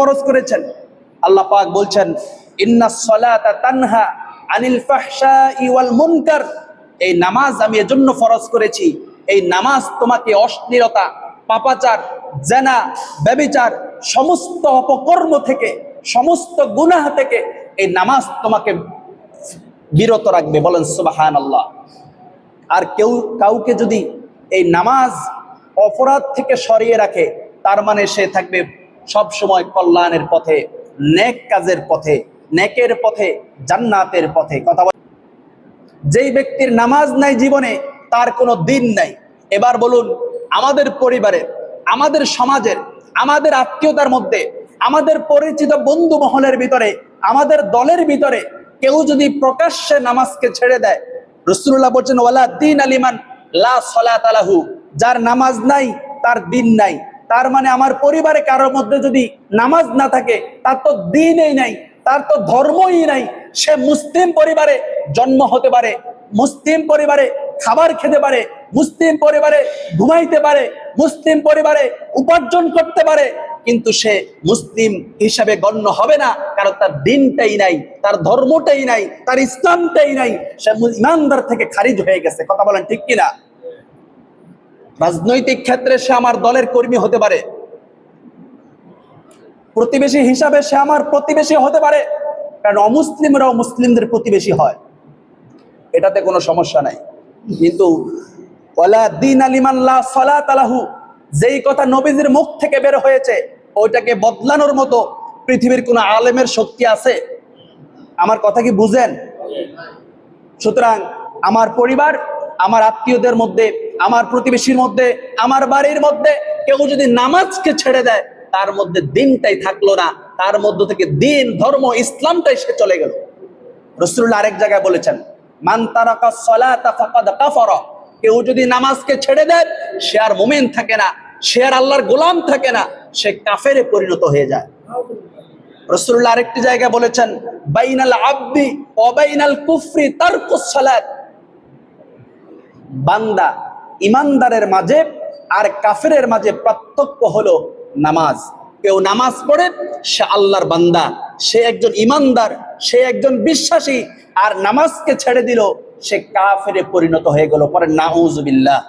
ফরজ করেছেন। আল্লাহ পাক বলছেন, ইন্না সলাতা তানহা আনিল ফাহশাই ওয়াল মুনকার। এই নামাজ আমি এজন্য ফরজ করেছি। এই নামাজ তোমাকে অশ্লীলতা, পাপাচার, জেনা, ব্যবিচার, সমস্ত অপকর্ম থেকে, সমস্ত গুনাহ থেকে এই নামাজ তোমাকে বিরত রাখবে। বলেন সুবাহান আল্লাহ আর কেউ কাউকে যদি এই নামাজ অপরাধ থেকে সরিয়ে রাখে, তার মানে সে থাকবে সব সময় কল্যাণের পথে, নেক কাজের পথে, নেকের পথে, জান্নাতের পথে কথা বল। যেই ব্যক্তির নামাজ নাই জীবনে, তার কোনো দিন নাই। এবার বলুন, আমাদের পরিবারের, আমাদের সমাজের, আমাদের আত্মীয়তার মধ্যে, আমাদের পরিচিত বন্ধু মহলের ভিতরে, আমাদের দলের ভিতরে কেউ যদি প্রকাশ্যে নামাজকে ছেড়ে দেয় রসুল্লাহ বলছেন, ওয়ালা দিন আলিমান, লা সলাত আলাহু যার নামাজ নাই, তার দিন নাই। তার মানে আমার পরিবারে কারোর মধ্যে যদি নামাজ না থাকে, তার তো দিনই নাই, তার তো ধর্মই নাই। সে মুসলিম পরিবারে জন্ম হতে পারে, মুসলিম পরিবারে খাবার খেতে পারে, মুসলিম পরিবারে ঘুমাইতে পারে, মুসলিম পরিবারে উপার্জন করতে পারে, কিন্তু সে মুসলিম হিসাবে গণ্য হবে না, কারণ তার দিনটাই নাই, তার ধর্মটাই নাই, তার ইসলামটাই নাই। সে ইমানদার থেকে খারিজ হয়ে গেছে, কথা বলেন ঠিক কিনা? রাজনৈতিক ক্ষেত্রে সে আমার দলের কর্মী হতে পারে। প্রতিবেশী হিসাবে সে আমার প্রতিবেশী হতে পারে, কারণ অমুসলিমরাও মুসলিমদের প্রতিবেশী হয়। এটাতে কোনো সমস্যা নাই। কিন্তু দিন আলাহু যেই কথা নবীজির মুখ থেকে বের হয়েছে, ওইটাকে বদলানোর মতো পৃথিবীর কোনো আলেমের শক্তি আছে? আমার কথা কি বুঝেন? সুতরাং আমার পরিবার, আমার আত্মীয়দের মধ্যে আমার প্রতিবেশীর মধ্যে, আমার বাড়ির মধ্যে, কেউ যদি নামাজকে ছেড়ে দেয়, তার মধ্যে দিনটাই থাকল না। তার মধ্য থেকে দিন, ধর্ম, ইসলামটাই সে চলে গেল। রসুল্লাহ আরেক জায়গায় বলেছেন কেউ যদি নামাজকে ছেড়ে দেয়, সে আর মুমিন থাকে না, সে আর আল্লাহর গোলাম থাকে না, সে কাফেরে পরিণত হয়ে যায়। রসুল্লাহ আরেকটি জায়গায় বলেছেন, বাইনাল আব্দি অবাইনাল কুফরি সালাত। বান্দা ইমানদারের মাঝে আর কাফেরের মাঝে পার্থক্য হলো নামাজ। কেউ নামাজ পড়ে, সে আল্লাহর বান্দা। সে একজন ইমানদার, সে একজন বিশ্বাসী, আর নামাজকে ছেড়ে দিল, সে কাফেরে পরিণত হয়ে গেল। পরে নাউজুবিল্লাহ।